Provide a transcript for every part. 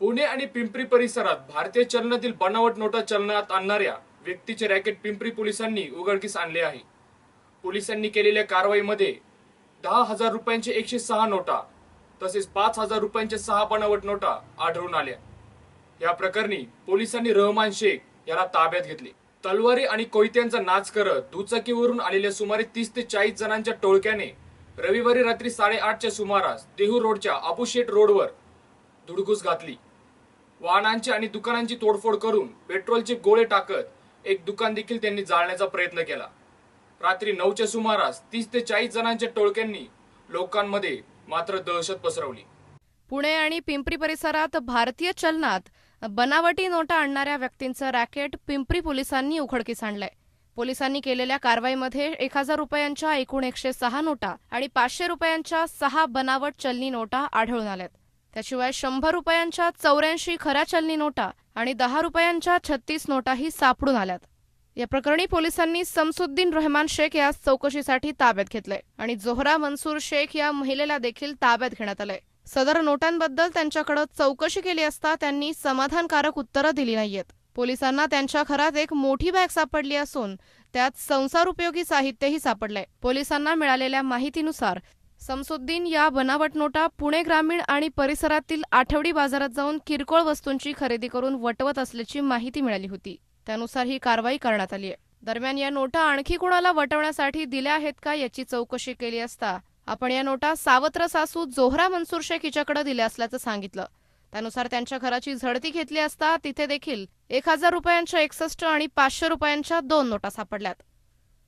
पुणे आणि पिंपरी परिसरात भारतीय चलनातील बनावट नोटा चलनात आणणाऱ्या व्यक्तीचे रॅकेट पिंपरी पोलिसांनी उघडकीस आणले आहे. पोलिसांनी केलेल्या कारवाईमध्ये दहा हजार रुपयांचे एकशे सहा नोटा तसेच पाच हजार रुपयांचे सहा बनावट नोटा आढळून आल्या. या प्रकरणी पोलिसांनी रहमान शेख याला ताब्यात घेतले. तलवारी आणि कोयत्यांचा नाच करत दुचाकीवरून आलेल्या सुमारे तीस ते चाळीस जणांच्या टोळक्याने रविवारी रात्री साडेआठच्या सुमारास देहू रोडच्या अबुशेट रोडवर धुडगूस घातली. वाहनांची आणि दुकानांची तोडफोड करून पेट्रोलचे गोळे टाकत एक दुकान देखील त्यांनी जाळण्याचा प्रयत्न केला. रात्री नऊच्या सुमारास तीस ते चाळीस जणांच्या टोळक्यांनी लोकांमध्ये मात्र दहशत पसरवली. पुणे आणि पिंपरी परिसरात भारतीय चलनात बनावटी नोटा आणणाऱ्या व्यक्तींचं रॅकेट पिंपरी पोलिसांनी उघडकीस आणलंय. पोलिसांनी केलेल्या कारवाईमध्ये एक हजार रुपयांच्या एकूण एकशे सहा नोटा आणि पाचशे रुपयांच्या सहा बनावट चलनी नोटा आढळून आल्यात. त्याशिवाय शंभर रुपयांच्या चौऱ्याऐंशी खऱ्या चलनी नोटा आणि दहा रुपयांच्या छत्तीस नोटाही सापडून आल्यात. या प्रकरणी पोलिसांनी समसुद्दीन रहमान शेख यास चौकशीसाठी ताब्यात घेतलंय आणि जोहरा मनसूर शेख या महिलेला देखील ताब्यात घेण्यात आलंय. सदर नोटांबद्दल त्यांच्याकडे चौकशी केली असता त्यांनी समाधानकारक उत्तरं दिली नाहीयेत. पोलिसांना त्यांच्या घरात एक मोठी बॅग सापडली असून त्यात संसार उपयोगी साहित्यही सापडलंय. पोलिसांना मिळालेल्या माहितीनुसार समसुद्दीन या बनावट नोटा पुणे ग्रामीण आणि परिसरातील आठवडी बाजारात जाऊन किरकोळ वस्तूंची खरेदी करून वटवत असल्याची माहिती मिळाली होती. त्यानुसार ही कारवाई करण्यात आली आहे. दरम्यान या नोटा आणखी कुणाला वटवण्यासाठी दिल्या आहेत का याची चौकशी केली असता आपण या नोटा सावत्र सासू जोहरा मंसूर शेख हिच्याकडे दिल्या असल्याचं सांगितलं. त्यानुसार त्यांच्या घराची झडती घेतली असता तिथे देखील एक हजार रुपयांच्या एकसष्ट आणि पाचशे रुपयांच्या दोन नोटा सापडल्यात.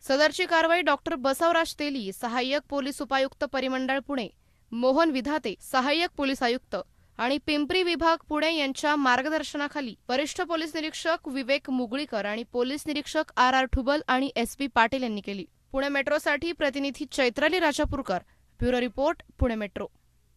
सदरची कारवाई डॉक्टर बसवराज तेली सहाय्यक पोलीस उपायुक्त परिमंडळ पुणे मोहन विधाते सहाय्यक पोलीस आयुक्त आणि पिंपरी विभाग पुणे यांच्या मार्गदर्शनाखाली वरिष्ठ पोलीस निरीक्षक विवेक मुगळीकर आणि पोलीस निरीक्षक आर आर ठुबल आणि एस पी पाटील यांनी केली. पुणे मेट्रोसाठी प्रतिनिधी Chaitrali Rajapurkar bureau report Pune metro.